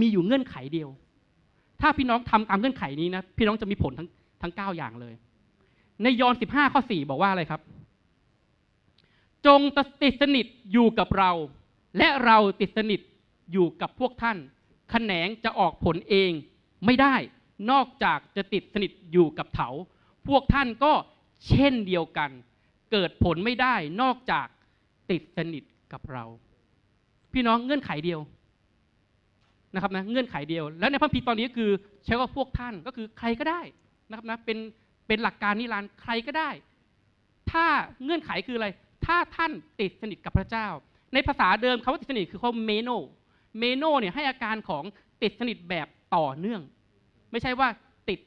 มีอยู่เงื่อนไขเดียว ถ้าพี่น้องทำตามเงื่อนไขนี้นะพี่น้องจะมีผลทั้งทั้งเก้าอย่างเลย ในยอห์นสิบห้าข้อสี่บอกว่าอะไรครับ จงติดสนิทอยู่กับเรา และเราติดสนิทอยู่กับพวกท่านแขนงจะออกผลเองไม่ได้ นอกจากจะติดสนิทอยู่กับเถา พวกท่านก็เช่นเดียวกัน เกิดผลไม่ได้นอกจากติดสนิทกับเรา พี่น้องเงื่อนไขเดียว นะครับนะเงื่อนไขเดียว แล้วในพระคัมภีร์ตอนนี้คือใช้ว่าพวกท่านก็คือใครก็ได้นะครับนะเป็นเป็นหลักการนิรันดร์ใครก็ได้ ถ้าเงื่อนไขคืออะไร ถ้าท่านติดสนิทกับพระเจ้า ในภาษาเดิมคำว่าติดสนิทคือคำเมโนเมโนเนี่ยให้อาการของติดสนิทแบบต่อเนื่อง ไม่ใช่ว่าติด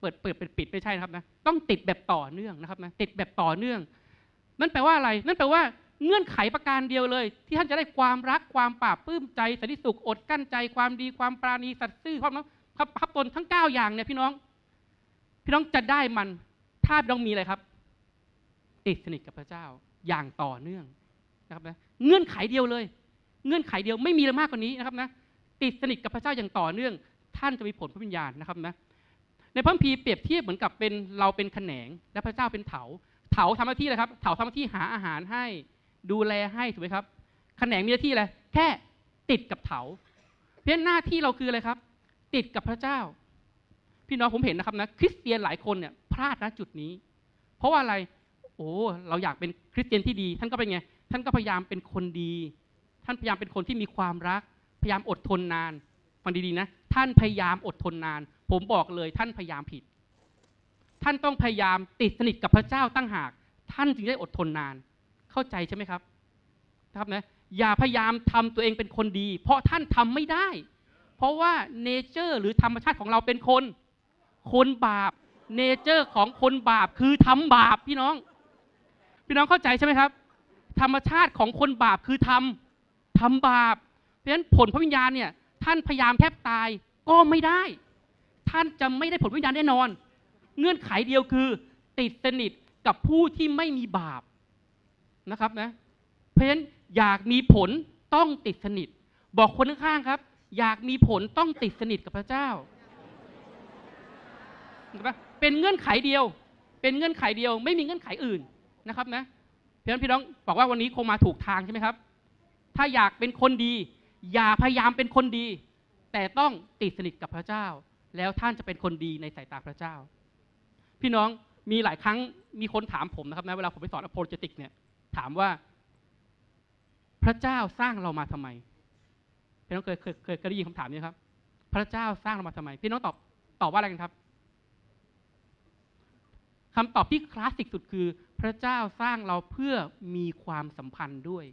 เปิดเปิดปิดปิดไม่ใช่นะครับนะต้องติดแบบต่อเนื่องนะครับนะติดแบบต่อเนื่องนั่นแปลว่าอะไร นั่นแปลว่า เงื่อนไขประการเดียวเลย ที่ท่านจะได้ความรักความปราบปลื้มใจสันติสุขอดกั้นใจความดีความปราณีสัตย์ซื่อความครับพับตนทั้งเก้าอย่างเนี่ยพี่น้อง พี่น้องจะได้มัน ถ้าพี่น้องมีอะไรครับ ติดสนิทกับพระเจ้าอย่างต่อเนื่องนะครับนะเงื่อนไขเดียวเลย เงื่อนไขเดียวไม่มีอะไรมากกว่านี้นะครับนะติดสนิทกับพระเจ้าอย่างต่อเนื่อง ท่านจะมีผลพระวิญญาณนะครับนะในพระคัมภีร์เปรียบเทียบเหมือนกับเป็นเราเป็นแขนง และพระเจ้าเป็นเถา เถาทำหน้าที่อะไรครับ เถาทำหน้าที่หาอาหารให้ ดูแลให้ถูกไหมครับแขนงมีหน้าที่อะไรแค่ติดกับเถาเพราะฉะนั้นหน้าที่เราคืออะไรครับ ติดกับพระเจ้า พี่น้องผมเห็นนะครับนะคริสเตียนหลายคนเนี่ยพลาดนะจุดนี้ เพราะว่าอะไร โอ้เราอยากเป็นคริสเตียนที่ดี ท่านก็เป็นไง ท่านก็พยายามเป็นคนดี ท่านพยายามเป็นคนที่มีความรัก พยายามอดทนนานฟังดีๆนะ ท่านพยายามอดทนนาน ผมบอกเลย ท่านพยายามผิด ท่านต้องพยายามติดสนิทกับพระเจ้าตั้งหาก ท่านจึงได้อดทนนาน เข้าใจใช่ไหมครับครับนะอย่าพยายามทำตัวเองเป็นคนดี เพราะท่านทำไม่ได้ เพราะว่าเนเจอร์หรือธรรมชาติของเราเป็นคน คนบาปเนเจอร์ของคนบาปคือทำบาปพี่น้อง พี่น้องเข้าใจใช่ไหมครับ ธรรมชาติของคนบาปคือทำทำบาป เพราะฉะนั้นผลพระวิญญาณเนี่ยท่านพยายามแทบตายก็ไม่ได้ ท่านจะไม่ได้ผลวิญญาณแน่นอน เงื่อนไขเดียวคือ ติดสนิทกับผู้ที่ไม่มีบาป นะครับนะเพราะฉะนั้นอยากมีผลต้องติดสนิท บอกคนข้างๆครับ อยากมีผลต้องติดสนิทกับพระเจ้าเป็นเงื่อนไขเดียว เป็นเงื่อนไขเดียว ไม่มีเงื่อนไขอื่นนะครับนะเพราะฉะนั้นพี่น้องบอกว่าวันนี้คงมาถูกทางใช่ไหมครับ ถ้าอยากเป็นคนดี อย่าพยายามเป็นคนดี แต่ต้องติดสนิทกับพระเจ้า แล้วท่านจะเป็นคนดีในสายตาพระเจ้า พี่น้องมีหลายครั้งมีคนถามผมนะครับนะเวลาผมไปสอนอโพลเจติกเนี่ย ถามว่า พระเจ้าสร้างเรามาทำไมพี่น้องเคยเคยเคยเคยได้ยินคำถามนี้ครับ พระเจ้าสร้างเรามาทำไม พี่น้องตอบตอบว่าอะไรกันครับคำตอบที่คลาสสิกสุดคือ พระเจ้าสร้างเราเพื่อมีความสัมพันธ์ด้วย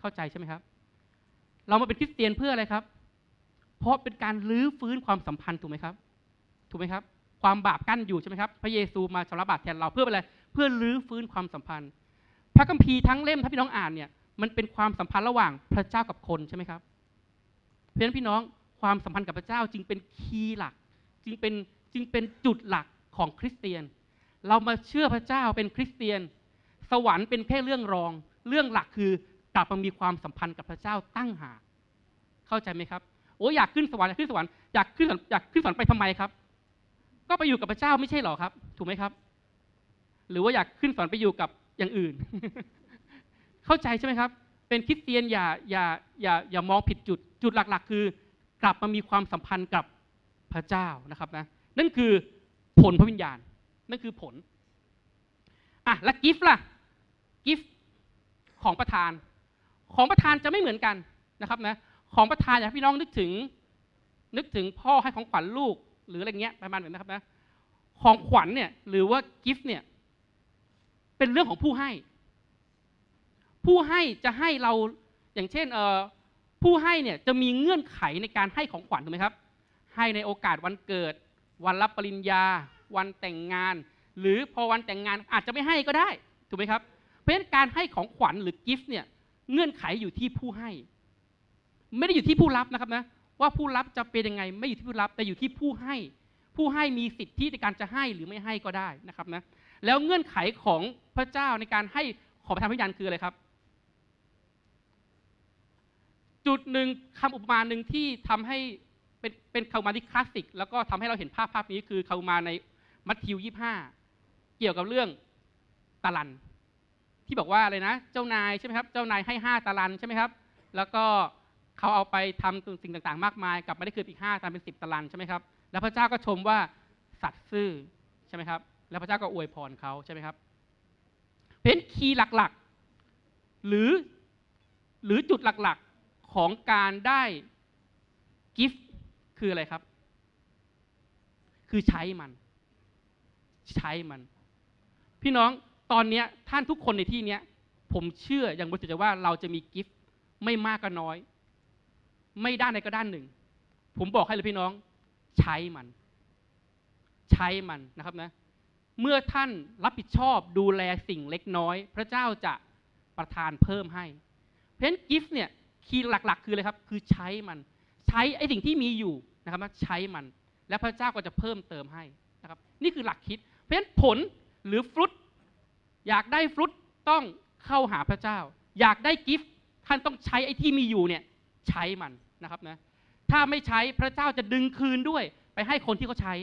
เข้าใจใช่ไหมครับ เรามาเป็นคริสเตียนเพื่ออะไรครับ เพราะเป็นการลื้อฟื้นความสัมพันธ์ถูกไหมครับ ถูกไหมครับ ความบาปกั้นอยู่ใช่ไหมครับ พระเยซูมาชำระบาปแทนเราเพื่ออะไร เพื่อลื้อฟื้นความสัมพันธ์ พระคัมภีร์ทั้งเล่มถ้าพี่น้องอ่านเนี่ยมันเป็นความสัมพันธ์ระหว่างพระเจ้ากับคนใช่ไหมครับ เพราะฉะนั้นพี่น้องความสัมพันธ์กับพระเจ้าจึงเป็นคีย์หลัก จึงเป็นจึงเป็นจุดหลักของคริสเตียน เรามาเชื่อพระเจ้าเป็นคริสเตียน สวรรค์เป็นแค่เรื่องรอง เรื่องหลักคือกลับมามีความสัมพันธ์กับพระเจ้าตั้งหากเข้าใจไหมครับโอ้อยากขึ้นสวรรค์อยากขึ้นสวรรค์อยากขึ้นอยากขึ้นสวรรค์ไปทำไมครับ ก็ไปอยู่กับพระเจ้าไม่ใช่หรอครับ ถูกไหมครับ หรือว่าอยากขึ้นสวรรค์ไปอยู่กับ อย่างอื่น เข้าใจใช่ไหมครับ เป็นคริสเตียนอย่าอย่าอย่าอย่ามองผิดจุด จุดหลัก ๆ คือกลับมามีความสัมพันธ์กับพระเจ้านะครับนะนั่นคือผลพระวิญญาณ นั่นคือผลอะและกิฟต์ล่ะกิฟต์ของประธาน ของประธานจะไม่เหมือนกันนะครับนะของประธานอยากให้พี่น้องนึกถึง นึกถึงพ่อให้ของขวัญลูก หรืออะไรเงี้ยประมาณนั้นนะครับนะของขวัญเนี่ยหรือว่ากิฟต์เนี่ย เป็นเรื่องของผู้ให้ ผู้ให้จะให้เราอย่างเช่นเอ่อผู้ให้เนี่ยจะมีเงื่อนไขในการให้ของขวัญถูกไหมครับ ให้ในโอกาสวันเกิด วันรับปริญญา วันแต่งงาน หรือพอวันแต่งงานอาจจะไม่ให้ก็ได้ถูกไหมครับ เพราะฉะนั้นการให้ของขวัญหรือกิฟต์เนี่ยเงื่อนไขอยู่ที่ผู้ให้ ไม่ได้อยู่ที่ผู้รับนะครับนะว่าผู้รับจะเป็นยังไงไม่อยู่ที่ผู้รับแต่อยู่ที่ผู้ให้ ผู้ให้มีสิทธิในการจะให้หรือไม่ให้ก็ได้นะครับนะ แล้วเงื่อนไขของพระเจ้าในการให้ขอประทานพระยานคืออะไรครับ จุดหนึ่งคำอุปมาหนึ่งที่ทำให้เป็นเป็นคำอุปมาที่คลาสสิก แล้วก็ทำให้เราเห็นภาพภาพนี้คือคำมาในมัทธิวยี่ห้าเกี่ยวกับเรื่องตาลัน ที่บอกว่าอะไรนะ เจ้านายใช่ไหมครับ เจ้านายให้ห้าตาลันใช่ไหมครับ แล้วก็เขาเอาไปทำสิ่งต่างๆ มากมาย กลับมาได้คืนอีกห้าตาลันเป็นสิบตาลันใช่ไหมครับ แล้วพระเจ้าก็ชมว่าสัตว์ซื่อใช่ไหมครับ แล้วพระเจ้าก็อวยพรเขาใช่ไหมครับเป็นคีย์หลักๆ หรือหรือจุดหลักๆของการได้กิฟต์คืออะไรครับ คือใช้มัน ใช้มัน พี่น้องตอนนี้ท่านทุกคนในที่นี้ผมเชื่ออย่างบริสุทธิ์ใจว่าเราจะมีกิฟต์ไม่มากก็น้อย ไม่ด้านใดก็ด้านหนึ่ง ผมบอกให้เลยพี่น้อง ใช้มัน ใช้มันนะครับนะ เมื่อท่านรับผิดชอบดูแลสิ่งเล็กน้อย พระเจ้าจะประทานเพิ่มให้ เพราะฉะนั้นกิฟต์เนี่ยคีย์หลัก ๆ คืออะไรครับ คือใช้มัน ใช้ไอ้สิ่งที่มีอยู่นะครับใช้มัน และพระเจ้าก็จะเพิ่มเติมให้นะครับ นี่คือหลักคิด เพราะฉะนั้นผลหรือฟรุตอยากได้ฟรุตต้องเข้าหาพระเจ้า อยากได้กิฟต์ท่านต้องใช้ไอ้ที่มีอยู่เนี่ยใช้มันนะครับนะ ถ้าไม่ใช้พระเจ้าจะดึงคืนด้วย ไปให้คนที่เขาใช้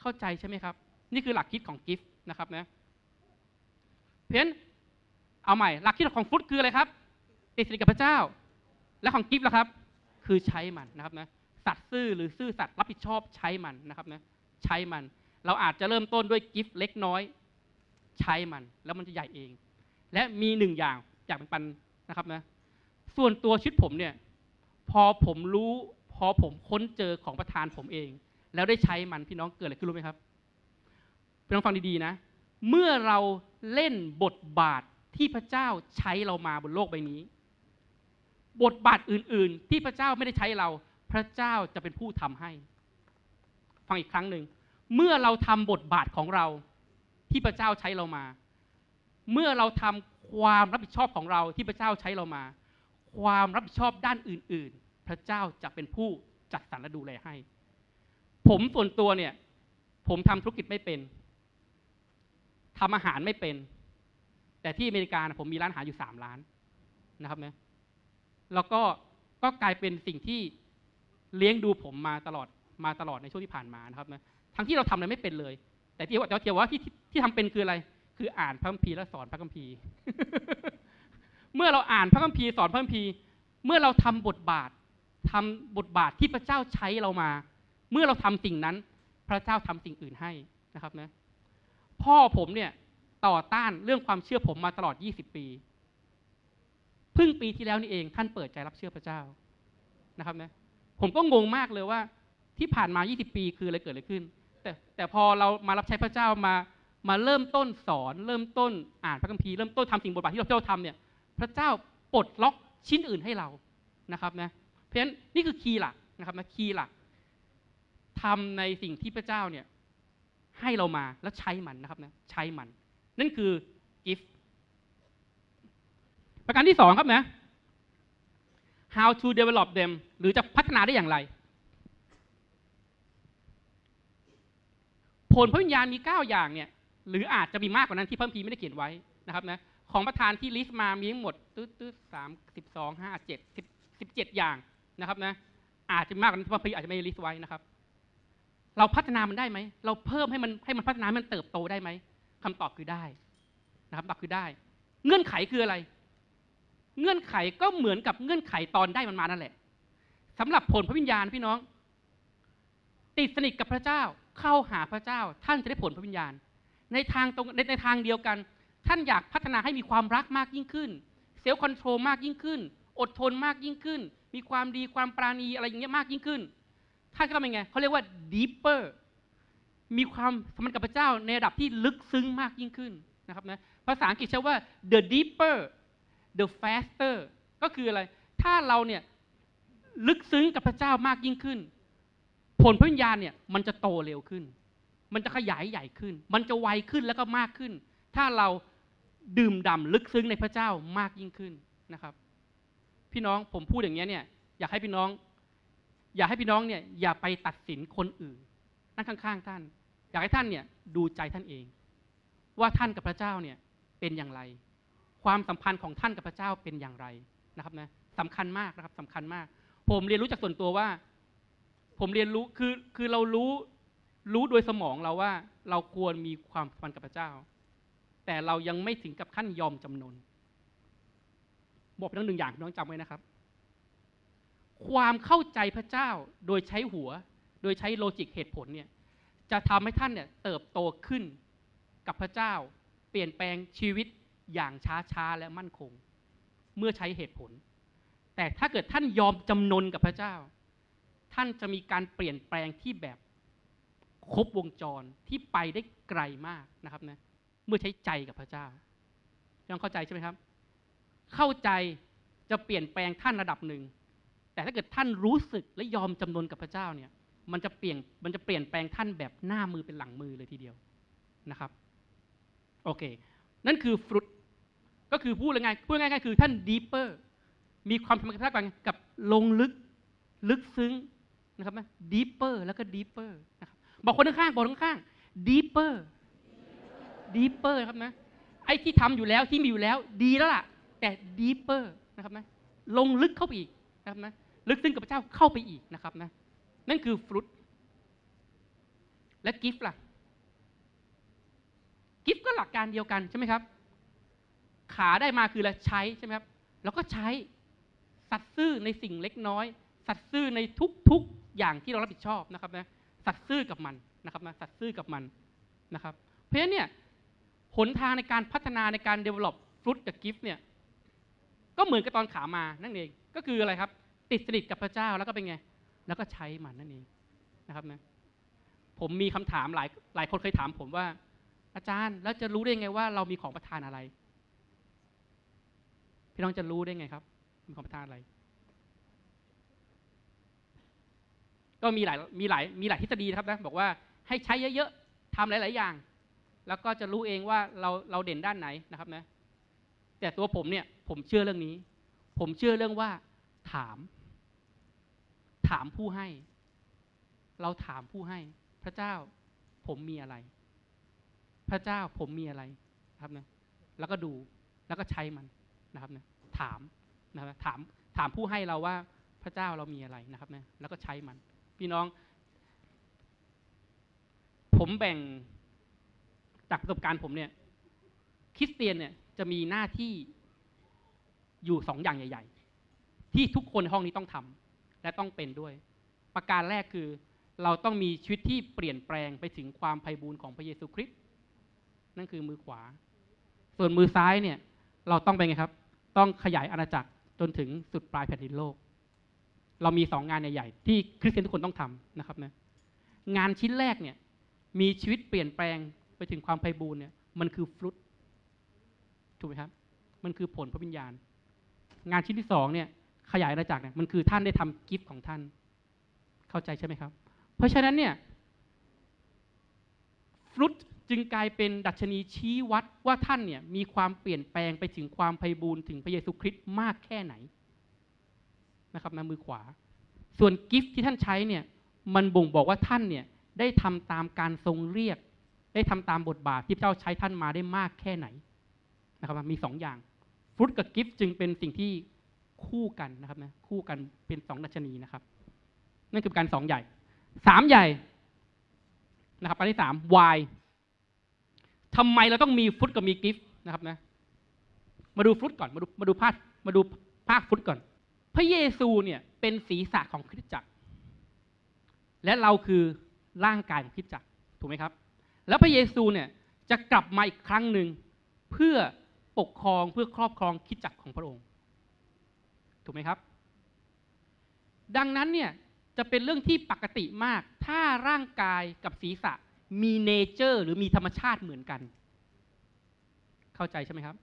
เข้าใจใช่ไหมครับ นี่คือหลักคิดของกิฟต์นะครับนะเพราะฉะนั้นเอาใหม่ หลักคิดของฟุตคืออะไรครับติดสนิทกับพระเจ้า และของกิฟต์ล่ะครับ คือใช้มันนะครับนะสัตย์ซื่อหรือซื่อสัตย์รับผิดชอบใช้มันนะครับนะใช้มัน เราอาจจะเริ่มต้นด้วยกิฟต์เล็กน้อย ใช้มัน แล้วมันจะใหญ่เอง และมีหนึ่งอย่างอยากเป็นปันนะครับนะส่วนตัวชีวิตผมเนี่ยพอผมรู้ พอผมค้นเจอของประธานผมเอง แล้วได้ใช้มันพี่น้องเกิดอะไรขึ้นรู้ไหมครับ พี่น้องฟังดีๆนะ เมื่อเราเล่นบทบาทที่พระเจ้าใช้เรามาบนโลกใบนี้ บทบาทอื่น ๆ ที่พระเจ้าไม่ได้ใช้เรา พระเจ้าจะเป็นผู้ทำให้ ฟังอีกครั้งหนึ่ง เมื่อเราทำบทบาทของเราที่พระเจ้าใช้เรามา เมื่อเราทำความรับผิดชอบของเราที่พระเจ้าใช้เรามา ความรับผิดชอบด้านอื่น ๆ พระเจ้าจะเป็นผู้จัดสรรและดูแลให้ ผมส่วนตัวเนี่ย ผมทำธุรกิจไม่เป็น ทำอาหารไม่เป็น แต่ที่อเมริกานะผมมีร้านอาหารอยู่สามร้านนะครับนะแล้วก็ก็กลายเป็นสิ่งที่เลี้ยงดูผมมาตลอดมาตลอดในช่วงที่ผ่านมานะครับนะทั้งที่เราทำอะไรไม่เป็นเลย แต่ที่ว่าแต่ว่าที่ว่าที่ที่ที่ทำเป็นคืออะไร คืออ่านพระคัมภีร์และสอนพระคัมภีร์ เมื่อเราอ่านพระคัมภีร์สอนพระคัมภีร์ เมื่อเราทำบทบาททำบทบาทที่พระเจ้าใช้เรามา เมื่อเราทำสิ่งนั้น พระเจ้าทำสิ่งอื่นให้นะครับนะ พ่อผมเนี่ยต่อต้านเรื่องความเชื่อผมมาตลอด 20 ปี เพิ่งปีที่แล้วนี่เองท่านเปิดใจรับเชื่อพระเจ้านะครับนะผมก็งงมากเลยว่าที่ผ่านมา 20 ปีคืออะไรเกิดอะไรขึ้น แต่แต่พอเรามารับใช้พระเจ้ามามาเริ่มต้นสอน เริ่มต้นอ่านพระคัมภีร์เริ่มต้นทำสิ่งบทบาทที่เราเจ้าทำเนี่ยพระเจ้าปลดล็อกชิ้นอื่นให้เรานะครับนะเพราะฉะนั้นนี่คือคีย์หลักนะครับนะคีย์หลักทำในสิ่งที่พระเจ้าเนี่ย ให้เรามาแล้วใช้มันนะครับนะใช้มัน นั่นคือ gift ประการที่สองครับนะ how to develop them หรือจะพัฒนาได้อย่างไร ผลพระวิญญาณมี 9 อย่างเนี่ย หรืออาจจะมีมากกว่านั้นที่พระคัมภีร์ไม่ได้เขียนไว้นะครับนะ ของประธานที่ลิสต์มามีทั้งหมดตืดตืดสามสิบสองห้าเจ็ดสิบสิบเจ็ดอย่างนะครับนะ อาจจะมากกว่านั้นที่พระคัมภีร์อาจจะไม่ได้ลิสต์ไว้นะครับ เราพัฒนามันได้ไหม เราเพิ่มให้มันให้มันพัฒนามันเติบโตได้ไหมคำตอบคือได้นะครับตอบคือได้ เงื่อนไขคืออะไร เงื่อนไขก็เหมือนกับเงื่อนไขตอนได้มันมานั่นแหละสำหรับผลพระวิญญาณพี่น้อง ติดสนิทกับพระเจ้าเข้าหาพระเจ้า ท่านจะได้ผลพระวิญญาณ ในทางตรงในในทางเดียวกัน ท่านอยากพัฒนาให้มีความรักมากยิ่งขึ้นเซลล์คอนโทรลมากยิ่งขึ้น อดทนมากยิ่งขึ้น มีความดีความปราณีอะไรอย่างเงี้ยมากยิ่งขึ้น ท่านก็ทำยังไงเขาเรียกว่า deeper มีความสัมพันธ์กับพระเจ้าในระดับที่ลึกซึ้งมากยิ่งขึ้นนะครับนะภาษาอังกฤษใช้ว่า the deeper the faster ก็คืออะไร ถ้าเราเนี่ยลึกซึ้งกับพระเจ้ามากยิ่งขึ้น ผลพระวิญญาณเนี่ยมันจะโตเร็วขึ้น มันจะขยายใหญ่ขึ้น มันจะไวขึ้นแล้วก็มากขึ้น ถ้าเราดื่มด่ำลึกซึ้งในพระเจ้ามากยิ่งขึ้นนะครับ พี่น้องผมพูดอย่างเงี้เนี่ยอยากให้พี่น้อง อยากให้พี่น้องเนี่ยอย่าไปตัดสินคนอื่นนั่งข้าง ๆ ท่าน อยากให้ท่านเนี่ยดูใจท่านเอง ว่าท่านกับพระเจ้าเนี่ยเป็นอย่างไร ความสัมพันธ์ของท่านกับพระเจ้าเป็นอย่างไรนะครับนะสำคัญมากนะครับสำคัญมาก ผมเรียนรู้จากส่วนตัวว่า ผมเรียนรู้คือคือเรารู้รู้โดยสมองเราว่า เราควรมีความสัมพันธ์กับพระเจ้า แต่เรายังไม่ถึงกับขั้นยอมจำนนบอกไปทั้งหนึ่งอย่างน้องจำไว้นะครับ ความเข้าใจพระเจ้าโดยใช้หัว โดยใช้โลจิกเหตุผลเนี่ยจะทำให้ท่านเนี่ยเติบโตขึ้นกับพระเจ้า เปลี่ยนแปลงชีวิตอย่างช้าๆและมั่นคง เมื่อใช้เหตุผล แต่ถ้าเกิดท่านยอมจำนนกับพระเจ้า ท่านจะมีการเปลี่ยนแปลงที่แบบครบวงจรที่ไปได้ไกลมากนะครับนะเมื่อใช้ใจกับพระเจ้ายังเข้าใจใช่ไหมครับ เข้าใจจะเปลี่ยนแปลงท่านระดับหนึ่ง แต่ถ้าเกิดท่านรู้สึกและยอมจำนนกับพระเจ้าเนี่ย มันจะเปลี่ยนมันจะเปลี่ยนแปลงท่านแบบหน้ามือเป็นหลังมือเลยทีเดียวนะครับโอเค นั่นคือฟรุตก็คือพูดง่ายพูดง่ายๆคือท่านดีเปอร์มีความสัมพันธ์กับพระเจ้ากับลงลึกลึกซึ้งนะครับนะดีเปอร์แล้วก็ดีเปอร์นะครับบอกคนข้างๆบอกคนข้างๆดีเปอร์ดีเปอร์ครับนะไอ้ที่ทำอยู่แล้วที่มีอยู่แล้วดีแล้วล่ะ แต่ดีเปอร์นะครับนะลงลึกเข้าไปอีกนะครับนะ ลึกซึ้งกับพระเจ้าเข้าไปอีกนะครับนะนั่นคือฟรุตและกิฟต์ล่ะกิฟต์ก็หลักการเดียวกันใช่ไหมครับ ขาได้มาคืออะไรใช้ใช่ไหมครับ แล้วก็ใช้สัตย์ซื่อในสิ่งเล็กน้อย สัตย์ซื่อในทุกๆอย่างที่เรารับผิดชอบนะครับนะสัตย์ซื่อกับมันนะครับนะสัตย์ซื่อกับมันนะครับ เพราะฉะนั้นเนี่ยหนทางในการพัฒนาในการ develop ฟรุตกับกิฟต์เนี่ยก็เหมือนกับตอนขามานั่นเองก็คืออะไรครับ ติดสนิทกับพระเจ้าแล้วก็เป็นไง แล้วก็ใช้มันนั่นเองนะครับนะผมมีคำถามหลายหลายคนเคยถามผมว่า อาจารย์แล้วจะรู้ได้ไงว่า เรามีของประทานอะไร พี่น้องจะรู้ได้ไงครับ มีของประทานอะไร ก็มีหลายมีหลายมีหลายทฤษฎีนะครับนะบอกว่าให้ใช้เยอะๆทำหลาย ๆ อย่าง แล้วก็จะรู้เองว่าเราเราเด่นด้านไหนนะครับนะ แต่ตัวผมเนี่ย ผมเชื่อเรื่องนี้ ผมเชื่อเรื่องว่าถาม ถามผู้ให้ เราถามผู้ให้ พระเจ้าผมมีอะไร พระเจ้าผมมีอะไรนะครับนะแล้วก็ดูแล้วก็ใช้มันนะครับนะถามนะครับถามถามผู้ให้เราว่าพระเจ้าเรามีอะไรนะครับนะแล้วก็ใช้มัน พี่น้อง ผมแบ่งจากประสบการณ์ผมเนี่ย คริสเตียนเนี่ยจะมีหน้าที่อยู่สองอย่างใหญ่ ๆ ที่ทุกคนในห้องนี้ต้องทำ และต้องเป็นด้วย ประการแรกคือ เราต้องมีชีวิตที่เปลี่ยนแปลงไปถึงความไพ่บูรณ์ของพระเยซูคริสต์นั่นคือมือขวา ส่วนมือซ้ายเนี่ย เราต้องเป็นไงครับ ต้องขยายอาณาจักรจนถึงสุดปลายแผ่นดินโลก เรามีสองงานใหญ่ๆที่คริสเตียนทุกคนต้องทำนะครับนะงานชิ้นแรกเนี่ย มีชีวิตเปลี่ยนแปลงไปถึงความไพ่บูรณ์เนี่ยมันคือฟรุตถูกไหมครับ มันคือผลพระวิญญาณ งานชิ้นที่สองเนี่ย ขยายอาณาจักรเนี่ยมันคือท่านได้ทำกิฟต์ของท่าน เข้าใจใช่ไหมครับ เพราะฉะนั้นเนี่ยฟรุตจึงกลายเป็นดัชนีชี้วัดว่าท่านเนี่ยมีความเปลี่ยนแปลงไปถึงความไพบูรณ์ถึงพระเยซูคริสต์มากแค่ไหนนะครับนะมือขวา ส่วนกิฟต์ที่ท่านใช้เนี่ยมันบ่งบอกว่าท่านเนี่ยได้ทำตามการทรงเรียก ได้ทำตามบทบาทที่พระเจ้าใช้ท่านมาได้มากแค่ไหนนะครับมีสองอย่างฟรุตกับกิฟต์จึงเป็นสิ่งที่ คู่กันนะครับนะคู่กันเป็นสองดัชนีนะครับ นั่นคือการสองใหญ่สามใหญ่นะครับประการที่สาม why ทำไมเราต้องมีฟุตกับมีกิฟต์นะครับนะมาดูฟุตก่อนมาดูมาดูภาคมาดูภาคฟุตก่อน พระเยซูเนี่ยเป็นศีรษะของคริสตจักร และเราคือร่างกายของคริสตจักรถูกไหมครับ แล้วพระเยซูเนี่ยจะกลับมาอีกครั้งหนึ่งเพื่อปกครองเพื่อครอบครองคริสตจักรของพระองค์ ถูกไหมครับ ดังนั้นเนี่ยจะเป็นเรื่องที่ปกติมาก ถ้าร่างกายกับศีรษะมีเนเจอร์หรือมีธรรมชาติเหมือนกัน เข้าใจใช่ไหมครับ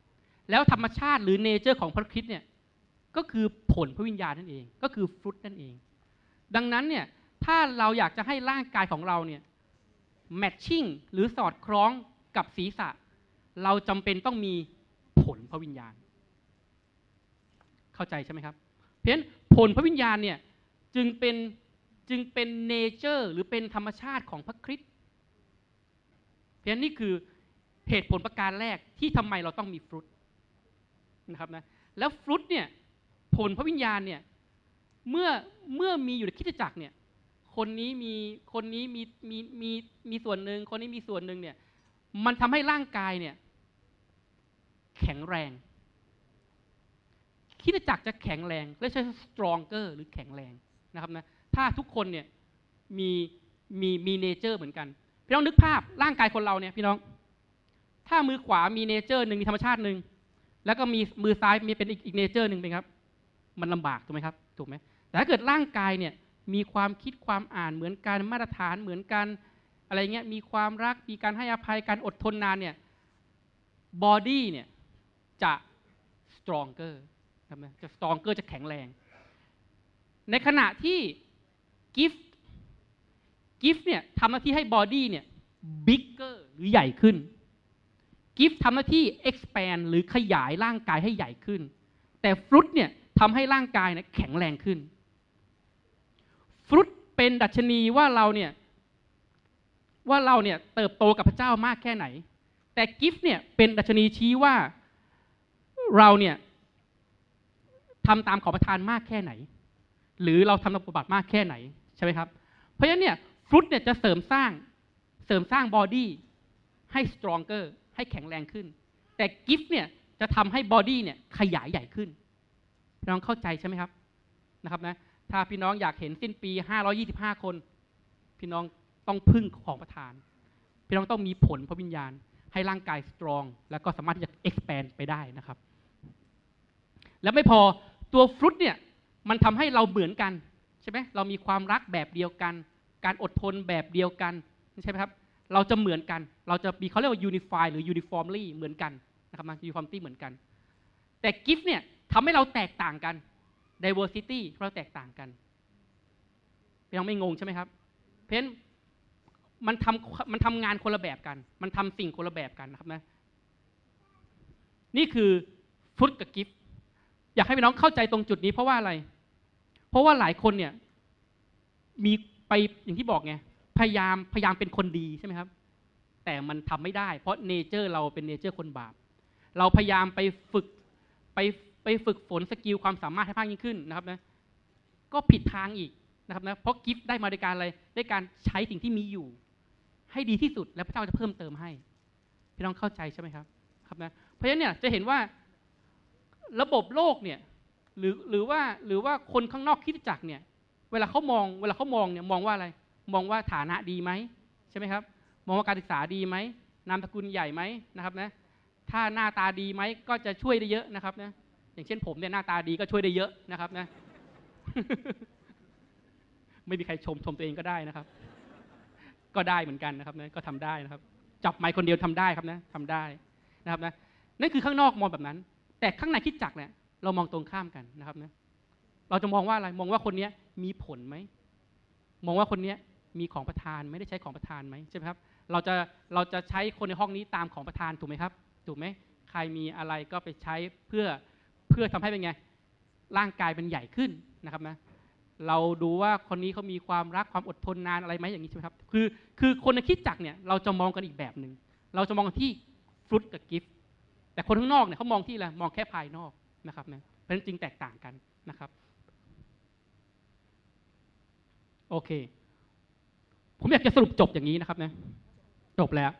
แล้วธรรมชาติหรือเนเจอร์ของพระคริสต์เนี่ยก็คือผลพระวิญญาณนั่นเอง ก็คือฟรุตนั่นเอง ดังนั้นเนี่ยถ้าเราอยากจะให้ร่างกายของเราเนี่ยแมทชิ่งหรือสอดคล้องกับศีรษะ เราจำเป็นต้องมีผลพระวิญญาณ เข้าใจใช่ไหมครับ เพราะฉะนั้นผลพระวิญญาณเนี่ยจึงเป็นจึงเป็นเนเจอร์หรือเป็นธรรมชาติของพระคริสต์เพราะฉะนั้นนี่คือเหตุผลประการแรกที่ทำไมเราต้องมีฟรุตนะครับนะแล้วฟรุตเนี่ยผลพระวิญญาณเนี่ยเมื่อเมื่อมีอยู่ในคริสตจักรเนี่ยคนนี้มีคนนี้มีมีมีมีส่วนหนึ่งคนนี้มีส่วนหนึ่งเนี่ยมันทำให้ร่างกายเนี่ยแข็งแรง คริสตจักรจะแข็งแรงและใช้ stronger หรือแข็งแรงนะครับนะถ้าทุกคนเนี่ยมีมีมีเนเจอร์เหมือนกัน พี่น้องนึกภาพร่างกายคนเราเนี่ยพี่น้อง ถ้ามือขวามีเนเจอร์หนึ่งมีธรรมชาติหนึ่งแล้วก็มีมือซ้ายมีเป็นอีกอีกเนเจอร์หนึ่งเป็นครับ มันลำบากถูกไหมครับถูกไหมแต่ถ้าเกิดร่างกายเนี่ยมีความคิดความอ่านเหมือนกันมาตรฐานเหมือนกันอะไรเงี้ยมีความรักมีการให้อภัยการอดทนนานเนี่ยบอดี้เนี่ยจะ stronger ครับนะจะ stronger จะแข็งแรง ในขณะที่ gift gift เนี่ยทำหน้าที่ให้บอดี้เนี่ย bigger หรือใหญ่ขึ้น gift ทำหน้าที่ expand หรือขยายร่างกายให้ใหญ่ขึ้น แต่ฟรุตเนี่ยทำให้ร่างกายเนี่ยแข็งแรงขึ้น ฟรุตเป็นดัชนีว่าเราเนี่ยว่าเราเนี่ยเติบโตกับพระเจ้ามากแค่ไหน แต่กิฟต์เนี่ยเป็นดัชนีชี้ว่าเราเนี่ย ทำตามขอประทานมากแค่ไหน หรือเราทำตามปฏิบัติมากแค่ไหนใช่ไหมครับ เพราะฉะนั้นเนี่ยฟรุตเนี่ยจะเสริมสร้างเสริมสร้างบอดี้ให้ stronger ให้แข็งแรงขึ้น แต่กิฟต์เนี่ยจะทำให้บอดี้เนี่ยขยายใหญ่ขึ้นพี่น้องเข้าใจใช่ไหมครับนะครับนะถ้าพี่น้องอยากเห็นสิ้นปี 525 คน พี่น้องต้องพึ่งของประทาน พี่น้องต้องมีผลพระวิญญาณ ให้ร่างกายสตรอง แล้วก็สามารถที่จะ expand ไปได้นะครับ แล้วไม่พอ ตัวฟรุตเนี่ยมันทำให้เราเหมือนกันใช่ไหมเรามีความรักแบบเดียวกัน การอดทนแบบเดียวกันใช่ไหมครับเราจะเหมือนกัน เราจะมีเขาเรียกว่า unify หรือ uniformly เหมือนกันนะครับนะ uniformity เหมือนกัน แต่กิฟต์เนี่ยทำให้เราแตกต่างกัน diversity เราแตกต่างกันพี่น้องไม่งงใช่ไหมครับ เพราะฉะนั้นมันทำมันทำงานคนละแบบกัน มันทำสิ่งคนละแบบกันนะครับนะ นี่คือฟรุตกับกิฟต์ อยากให้พี่น้องเข้าใจตรงจุดนี้เพราะว่าอะไร เพราะว่าหลายคนเนี่ย มีไปอย่างที่บอกไงพยายามพยายามเป็นคนดีใช่ไหมครับ แต่มันทำไม่ได้ เพราะเนเจอร์เราเป็นเนเจอร์คนบาป เราพยายามไปฝึกไปไปฝึกฝนสกิลความสามารถให้มากยิ่งขึ้นนะครับนะก็ผิดทางอีกนะครับนะเพราะกิฟต์ได้มาโดยการอะไรได้การใช้สิ่งที่มีอยู่ ให้ดีที่สุดแล้วพระเจ้าจะเพิ่มเติมให้ พี่น้องเข้าใจใช่ไหมครับครับนะเพราะฉะนั้นเนี่ยจะเห็นว่า ระบบโลกเนี่ยหรือหรือว่าหรือว่าคนข้างนอกคิดจักเนี่ยเวลาเขามองเวลาเขามองเนี่ยมองว่าอะไร มองว่าฐานะดีไหมใช่ไหมครับ มองว่าการศึกษาดีไหมนามสกุลใหญ่ไหมนะครับนะถ้าหน้าตาดีไหมก็จะช่วยได้เยอะนะครับนะอย่างเช่นผมเนี่ยหน้าตาดีก็ช่วยได้เยอะนะครับนะไม่มีใครชมชมตัวเองก็ได้นะครับ ก็ได้เหมือนกันนะครับนะก็ทำได้นะครับ จับไมค์คนเดียวทำได้ครับนะทำได้นะครับนะนั่นคือข้างนอกมองแบบนั้น แต่ข้างในคิดจักเนี่ยเรามองตรงข้ามกันนะครับนะเราจะมองว่าอะไรมองว่าคนนี้มีผลไหมมองว่าคนนี้มีของประทานไม่ได้ใช้ของประทานไหมใช่ไหมครับ เราจะเราจะใช้คนในห้องนี้ตามของประทานถูกไหมครับ ถูกไหมใครมีอะไรก็ไปใช้เพื่อเพื่อทำให้เป็นไงร่างกายเป็นใหญ่ขึ้นนะครับนะเราดูว่าคนนี้เขามีความรักความอดทนนานอะไรไหมอย่างนี้ใช่ไหมครับ คือคือคนในคิดจักเนี่ยเราจะมองกันอีกแบบหนึ่งเราจะมองที่ฟรุตกับกิฟต์ แต่คนข้างนอกเนี่ยเขามองที่อะไรมองแค่ภายนอกนะครับนะเพราะฉะนั้นจึงแตกต่างกันนะครับ โอเค ผมอยากจะสรุปจบอย่างนี้นะครับนะจบแล้ว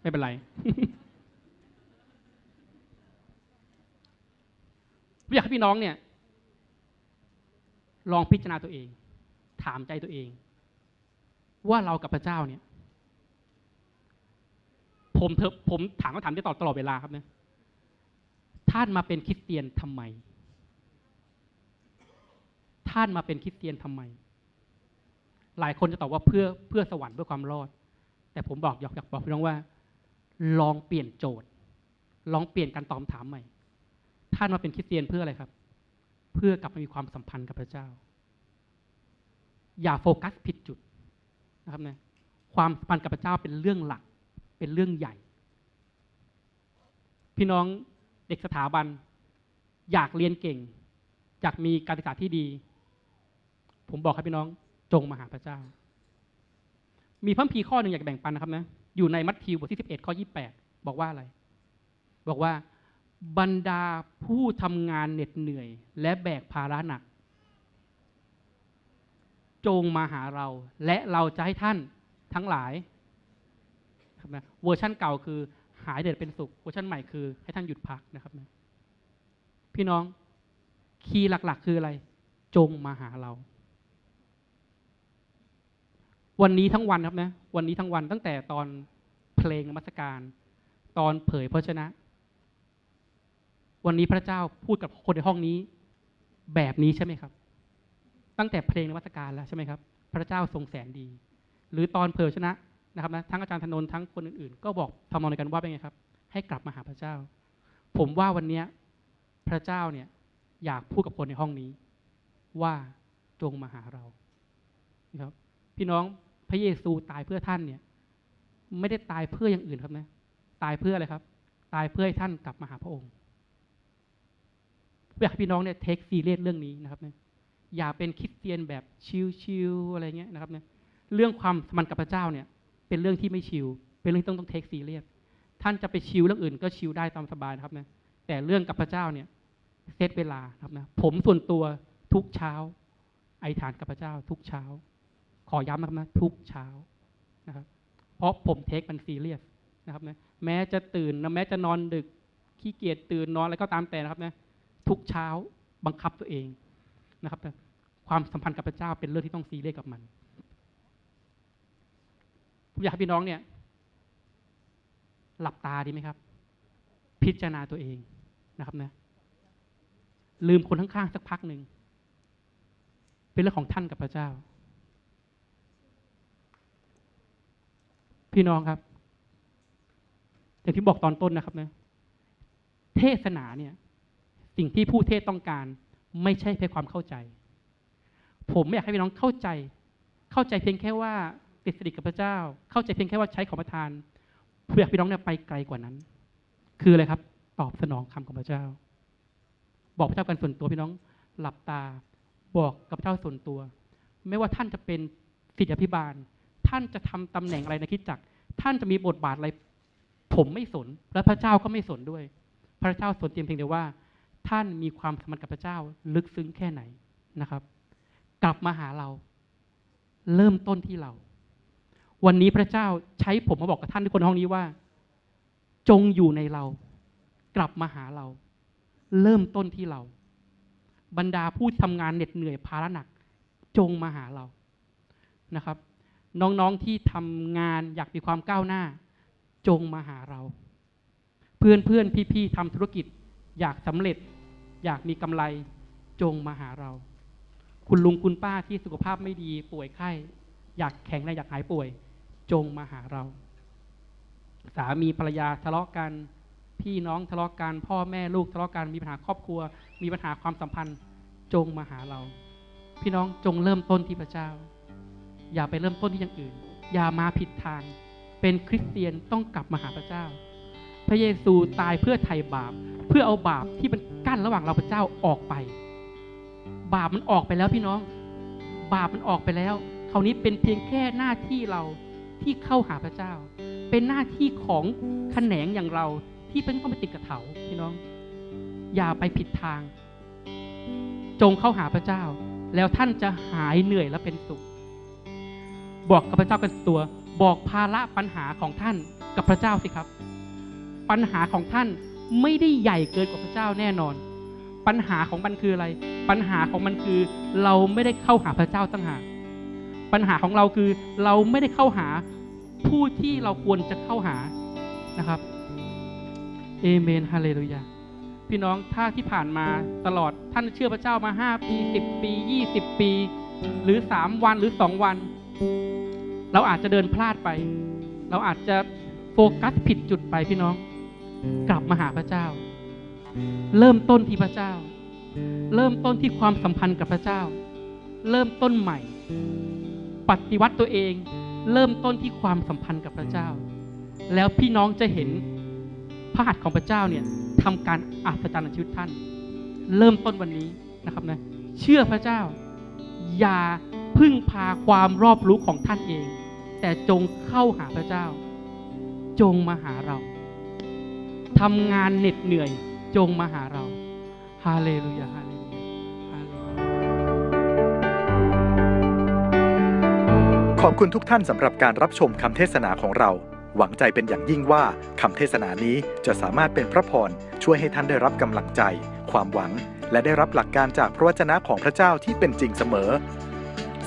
ไม่เป็นไร อยากให้พี่น้องเนี่ย ลองพิจารณาตัวเอง ถามใจตัวเอง ว่าเรากับพระเจ้าเนี่ย ผมเถอะผมถามคำถามที่ตอบตลอดเวลาครับเนี่ย ท่านมาเป็นคริสเตียนทำไม ท่านมาเป็นคริสเตียนทำไม หลายคนจะตอบว่าเพื่อเพื่อสวรรค์เพื่อความรอด แต่ผมบอกอยากอยากบอกพี่น้องว่า ลองเปลี่ยนโจทย์ ลองเปลี่ยนการตอบคำถามใหม่ ท่านมาเป็นคริสเตียนเพื่ออะไรครับ เพื่อกลับมามีความสัมพันธ์กับพระเจ้า อย่าโฟกัสผิดจุดนะครับนะความสัมพันธ์กับพระเจ้าเป็นเรื่องหลัก เป็นเรื่องใหญ่ พี่น้อง เด็กสถาบัน อยากเรียนเก่ง อยากมีการศึกษาที่ดี ผมบอกให้พี่น้องจงมาหาพระเจ้า มีพระคัมภีร์ข้อหนึ่งอยากแบ่งปันนะครับนะอยู่ในมัทธิวบทที่ 11 ข้อ 28 บอกว่าอะไร บอกว่าบรรดาผู้ทำงานเหน็ดเหนื่อย และแบกภาระหนัก จงมาหาเรา และเราจะให้ท่านทั้งหลายนะเวอร์ชั่นเก่าคือ หายเด็ดเป็นสุขเวอร์ชันใหม่คือ ให้ท่านหยุดพักนะครับนะพี่น้องคีย์หลักๆ คืออะไร จงมาหาเรา วันนี้ทั้งวันครับนะ วันนี้ทั้งวันตั้งแต่ตอนเพลงนมัสการ ตอนเผยพระชนะ วันนี้พระเจ้าพูดกับคนในห้องนี้ แบบนี้ใช่ไหมครับ ตั้งแต่เพลงนมัสการแล้วใช่ไหมครับ พระเจ้าทรงแสนดี หรือตอนเผยชนะ นะครับนะทั้งอาจารย์ธนนท์ทั้งคนอื่นๆ ก็บอกทำนองเดียวกันว่าเป็นไงครับ ให้กลับมาหาพระเจ้า ผมว่าวันนี้พระเจ้าเนี่ยอยากพูดกับคนในห้องนี้ ว่าจงมาหาเรานะครับ พี่น้องพระเยซูตายเพื่อท่านเนี่ย ไม่ได้ตายเพื่ออย่างอื่นครับนะ ตายเพื่ออะไรครับ ตายเพื่อให้ท่านกลับมาหาพระองค์อยากให้พี่น้องเนี่ยเทคซีเรียสเรื่องนี้นะครับเนี่ยอย่าเป็นคริสเตียนแบบชิลๆอะไรเงี้ยนะครับเนี่ยเรื่องความสัมพันธ์กับพระเจ้าเนี่ย เป็นเรื่องที่ไม่ชิลเป็นเรื่องที่ต้องต้องเทคซีเรียสท่านจะไปชิลเรื่องอื่นก็ชิลได้ตามสบายนะครับนะแต่เรื่องกับพระเจ้าเนี่ยเซตเวลาครับนะผมส่วนตัวทุกเช้า ไอฐานกับพระเจ้า ทุกเช้า ขอย้ำนะครับนะทุกเช้านะครับเพราะผมเทคมันซีเรียสนะครับนะแม้จะตื่นนะแม้จะนอนดึกขี้เกียจตื่นนอนอะไรก็ตามแต่นะครับนะทุกเช้าบังคับตัวเองนะครับนะความสัมพันธ์กับพระเจ้าเป็นเรื่องที่ต้องซีเรียสกับมัน ผมอยากให้พี่น้องเนี่ย หลับตาดีไหมครับ พิจารณาตัวเองนะครับนะลืมคนข้างๆสักพักหนึ่ง เป็นเรื่องของท่านกับพระเจ้า พี่น้องครับอย่างที่บอกตอนต้นนะครับนะเทศนาเนี่ย สิ่งที่ผู้เทศต้องการ ไม่ใช่เพียงความเข้าใจ ผมไม่อยากให้พี่น้องเข้าใจ เข้าใจเพียงแค่ว่า ติดสนิทกับพระเจ้า เข้าใจเพียงแค่ว่าใช้ของประทานผมอยากพี่น้องเนี่ยไปไกลกว่านั้น คืออะไรครับ ตอบสนองคำของพระเจ้า บอกพระเจ้ากันส่วนตัวพี่น้องหลับตา บอกกับพระเจ้าส่วนตัว ไม่ว่าท่านจะเป็นศิษยาภิบาล ท่านจะทำตำแหน่งอะไรในคิดจักท่านจะมีบทบาทอะไร ผมไม่สน และพระเจ้าก็ไม่สนด้วย พระเจ้าสนเพียงเพียงแต่ว่า ท่านมีความสมพันธ์กับพระเจ้า ลึกซึ้งแค่ไหนนะครับ กลับมาหาเรา เริ่มต้นที่เรา วันนี้พระเจ้าใช้ผมมาบอกกับท่านทุกคนในห้องนี้ว่า จงอยู่ในเรา กลับมาหาเรา เริ่มต้นที่เรา บรรดาผู้ที่ทำงานเหน็ดเหนื่อยภาระหนัก จงมาหาเรานะครับ น้องๆที่ทำงานอยากมีความก้าวหน้า จงมาหาเราเพื่อนเพื่อนๆพี่ๆทำธุรกิจ อยากสำเร็จ อยากมีกำไร จงมาหาเรา คุณลุงคุณป้าที่สุขภาพไม่ดีป่วยไข้ อยากแข็งแรงอยากหายป่วย จงมาหาเรา สามีภรรยาทะเลาะกัน พี่น้องทะเลาะกัน พ่อแม่ลูกทะเลาะกันมีปัญหาครอบครัว มีปัญหาความสัมพันธ์ จงมาหาเรา พี่น้องจงเริ่มต้นที่พระเจ้า อย่าไปเริ่มต้นที่อย่างอื่น อย่ามาผิดทาง เป็นคริสเตียนต้องกลับมาหาพระเจ้า พระเยซูตายเพื่อไถ่บาป เพื่อเอาบาปที่มันกั้นระหว่างเราพระเจ้าออกไป บาปมันออกไปแล้วพี่น้อง บาปมันออกไปแล้วคราวนี้เป็นเพียงแค่หน้าที่เรา ที่เข้าหาพระเจ้า เป็นหน้าที่ของแขนงอย่างเราที่เป็นต้องไปติดกับเถาพี่น้อง อย่าไปผิดทาง จงเข้าหาพระเจ้า แล้วท่านจะหายเหนื่อยและเป็นสุข บอกกับพระเจ้ากันตัว บอกภาระปัญหาของท่านกับพระเจ้าสิครับ ปัญหาของท่านไม่ได้ใหญ่เกินกว่าพระเจ้าแน่นอน ปัญหาของมันคืออะไร ปัญหาของมันคือ เราไม่ได้เข้าหาพระเจ้าตั้งหาก ปัญหาของเราคือเราไม่ได้เข้าหาผู้ที่เราควรจะเข้าหานะครับเอเมนฮาเลลูยาพี่น้องถ้าที่ผ่านมาตลอดท่านเชื่อพระเจ้ามา 5 ปี 10 ปี 20 ปี หรือ 3 วันหรือ 2 วัน เราอาจจะเดินพลาดไป เราอาจจะโฟกัสผิดจุดไปพี่น้อง กลับมาหาพระเจ้า เริ่มต้นที่พระเจ้า เริ่มต้นที่ความสัมพันธ์กับพระเจ้า เริ่มต้นใหม่ ปฏิวัติตัวเอง เริ่มต้นที่ความสัมพันธ์กับพระเจ้า แล้วพี่น้องจะเห็นพระหัตถ์ของพระเจ้าเนี่ยทำการอัศจรรย์ในชีวิตท่าน เริ่มต้นวันนี้นะครับนะเชื่อพระเจ้า อย่าพึ่งพาความรอบรู้ของท่านเอง แต่จงเข้าหาพระเจ้า จงมาหาเราทำงานเหน็ดเหนื่อย จงมาหาเราฮาเลลูยา ขอบคุณทุกท่านสำหรับการรับชมคำเทศนาของเรา หวังใจเป็นอย่างยิ่งว่าคำเทศนานี้จะสามารถเป็นพระพรช่วยให้ท่านได้รับกำลังใจ ความหวัง และได้รับหลักการจากพระวจนะของพระเจ้าที่เป็นจริงเสมอ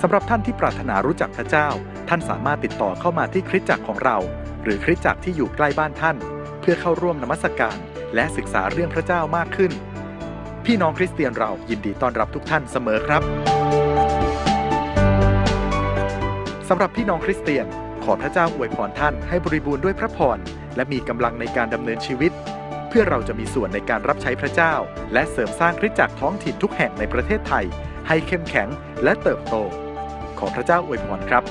สำหรับท่านที่ปรารถนารู้จักพระเจ้า ท่านสามารถติดต่อเข้ามาที่คริสตจักรของเรา หรือคริสตจักรที่อยู่ใกล้บ้านท่าน เพื่อเข้าร่วมนมัสการและศึกษาเรื่องพระเจ้ามากขึ้น พี่น้องคริสเตียนเรายินดีต้อนรับทุกท่านเสมอครับ สำหรับพี่น้องคริสเตียน ขอพระเจ้าอวยพรท่านให้บริบูรณ์ด้วยพระพร และมีกำลังในการดำเนินชีวิต เพื่อเราจะมีส่วนในการรับใช้พระเจ้า และเสริมสร้างคริสตจักรท้องถิ่นทุกแห่งในประเทศไทย ให้เข้มแข็งและเติบโต ขอพระเจ้าอวยพรครับ